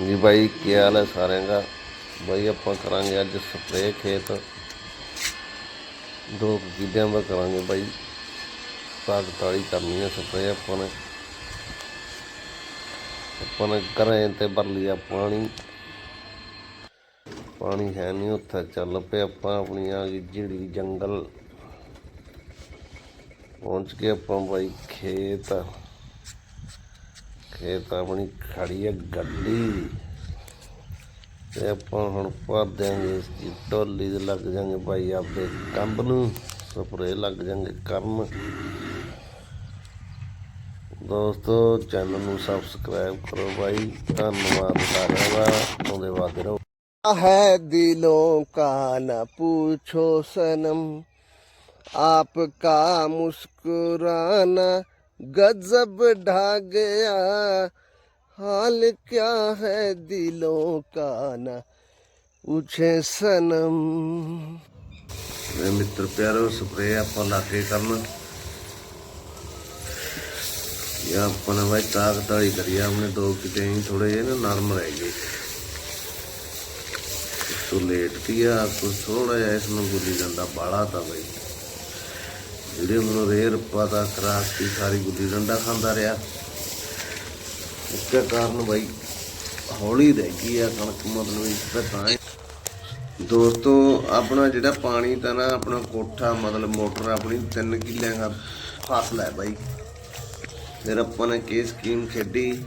ਜੀ ਬਾਈ, ਕੀ ਹਾਲ ਹੈ ਸਾਰਿਆਂ ਦਾ? ਬਾਈ, ਆਪਾਂ ਕਰਾਂਗੇ ਅੱਜ ਸਪਰੇਅ ਖੇਤ। ਦੋ ਕੁ ਕਿੱਲਿਆਂ ਦਾ ਕਰਾਂਗੇ ਬਾਈ। ਸਾਗ ਤਾਲੀ ਕਰਨੀ ਹੈ ਸਪਰੇਅ ਆਪਾਂ ਨੇ। ਆਪਾਂ ਨੇ ਕਰਾਂ ਤੇ ਭਰ ਲਿਆ ਪਾਣੀ। ਪਾਣੀ ਹੈ ਨਹੀਂ ਉੱਥੇ, ਚੱਲ ਪਏ ਆਪਾਂ ਆਪਣੀ ਆ ਗਈ ਜਿਹੜੀ ਜੰਗਲ। ਪਹੁੰਚ ਕੇ ਆਪਾਂ ਬਾਈ ਖੇਤ। ਖੇਤ ਆਪਣੀ ਖੜੀ ਹੈ ਗੱਡੀ ਤੇ ਆਪਾਂ ਹੁਣ ਭਰ ਦਿਆਂਗੇ ਇਸ ਦੀ ਟੋਲੀ ਦੇ ਲੱਗ ਜਾਾਂਗੇ ਭਾਈ ਆਪਦੇ ਕੰਬ ਨੂੰ ਸਪਰੇ ਲੱਗ ਜਾਾਂਗੇ ਕਰਨ ਦੋਸਤੋ ਚੈਨਲ ਨੂੰ ਸਬਸਕ੍ਰਾਈਬ ਕਰੋ ਭਾਈ ਧੰਨਵਾਦ ਸਾਰਿਆਂ ਦਾ ਆਉਂਦੇ ਵਾਦੇ ਰਹੋ है दिलों का न पूछो सनम आपका मुस्कुराना गजब ढा गया हाल क्या है दिलों का न पूछे सनम ਮੇਰੇ ਮਿੱਤਰ ਪਿਆਰੋ ਸਪਰੇ ਆਪਾਂ ਲਾ ਕੇ ਕਰਨ ਇਹ ਆਪਾਂ ਨੇ ਭਾਈ ਤਾਕਤ ਵਾਲੀ ਕਰੀ ਆ ਆਪਣੇ ਦੋ ਕਿਤੇ ਹੀ ਥੋੜੇ ਜਿਹੇ ਨਾ ਨਰਮ ਰਹਿ ਗਏ ਤੋ ਲੇਟ ਕੀ ਆ ਕੁਝ ਥੋੜਾ ਜਿਹਾ ਇਸ ਨੂੰ ਗੁੱਲੀ ਡੰਡਾ ਬਾਲਾ ਤਾਂ ਬਈ ਜਿਹੜੇ ਮੈਨੂੰ ਰੇਰ ਪਤਾ ਕਰਾਸ ਦੀ ਸਾਰੀ ਗੁੱਲੀ ਡੰਡਾ ਖਾਂਦਾ ਰਿਹਾ। ਇਸਕੇ ਕਾਰਨ ਬਈ ਹੌਲੀ ਰਹਿ ਗਈ ਆ ਕਣਕ, ਮਤਲਬ ਇਸ ਤੇ ਤਾਂ ਦੋਸਤੋ, ਆਪਣਾ ਜਿਹੜਾ ਪਾਣੀ ਤਾਂ ਨਾ, ਆਪਣਾ ਕੋਠਾ, ਮਤਲਬ ਮੋਟਰ ਆਪਣੀ 3 ਕਿੱਲਿਆਂ ਦਾ ਫਸਲ ਹੈ ਬਾਈ। ਫਿਰ ਆਪਾਂ ਨੇ ਕੀ ਸਕੀਮ ਖੇਡੀ?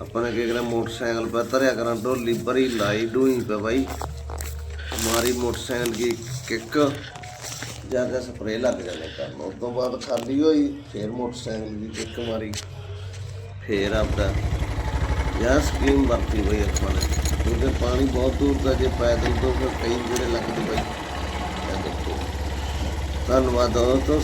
ਆਪਾਂ ਨੇ ਕੀ ਕਰਿਆ? ਮੋਟਰਸਾਈਕਲ ਪਰ ਧਰਿਆ ਕਰਾਂ, ਢੋਲੀ ਭਰੀ ਲਾਈ ਡੂਈ ਪੇ ਬਾਈ। ਮਾਰੀ ਮੋਟਰਸਾਈਕਲ ਦੀ ਕਿੱਕ। ਜਾ ਕੇ ਸਪਰੇਅ ਲੱਗ ਜਾਣੇ ਕਰਨ ਉਸ ਤੋਂ ਬਾਅਦ ਖਾਲੀ ਹੋਈ, ਫਿਰ ਮੋਟਰਸਾਈਕਲ ਦੀ ਕਿੱਕ ਮਾਰੀ ਫੇਰ ਆਪਦਾ ਯਾ ਸਕੀਮ ਵਰਤੀ ਹੋਈ ਆਪਾਂ ਨੇ। ਕਿਉਂਕਿ ਪਾਣੀ ਬਹੁਤ ਦੂਰ ਦਾ, ਜੇ ਪੈਦਲ ਤੋਂ ਫਿਰ ਕਈ ਜਿਹੜੇ ਲੱਗਦੇ ਬਈ ਇਹ ਦੇਖੋ। ਧੰਨਵਾਦ ਦੋਸਤੋ